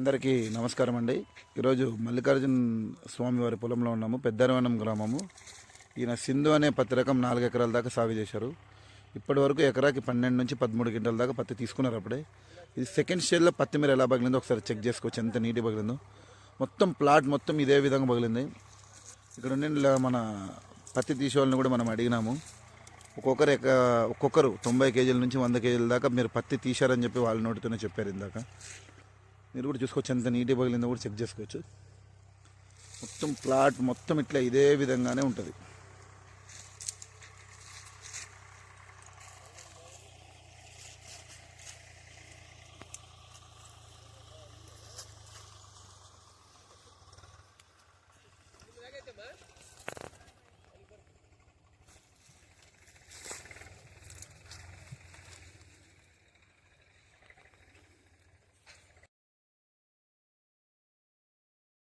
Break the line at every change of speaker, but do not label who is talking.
అందరికీ నమస్కారం అండి ఈరోజు మల్లికార్జున స్వామి వారి పొలంలో ఉన్నాము. పెద్దరవనం గ్రామము. ఈయన సింధు అనే పత్తి రకం నాలుగు ఎకరాల దాకా సాగు చేశారు. ఇప్పటి వరకు ఎకరాకి పన్నెండు నుంచి పదమూడు గింటల దాకా పత్తి తీసుకున్నారు అప్పుడే. ఇది సెకండ్ స్టేజ్లో పత్తి మీరు ఎలా పగిలిందో ఒకసారి చెక్ చేసుకోవచ్చు. ఎంత నీటి పగిలిందో. మొత్తం ప్లాట్ మొత్తం ఇదే విధంగా పగిలింది. ఇక్కడ ఉండే ఇలా మన పత్తి తీసేవాళ్ళని కూడా మనం అడిగినాము. ఒక్కొక్కరు ఎక ఒక్కొక్కరు తొంభై కేజీల నుంచి వంద కేజీల దాకా మీరు పత్తి తీశారని చెప్పి వాళ్ళ నోటితోనే చెప్పారు ఇందాక. మీరు కూడా చూసుకోవచ్చు. ఎంత నీటి పగిలిందో కూడా చెక్ చేసుకోవచ్చు. మొత్తం ప్లాట్ మొత్తం ఇట్లా ఇదే విధంగానే ఉంటుంది.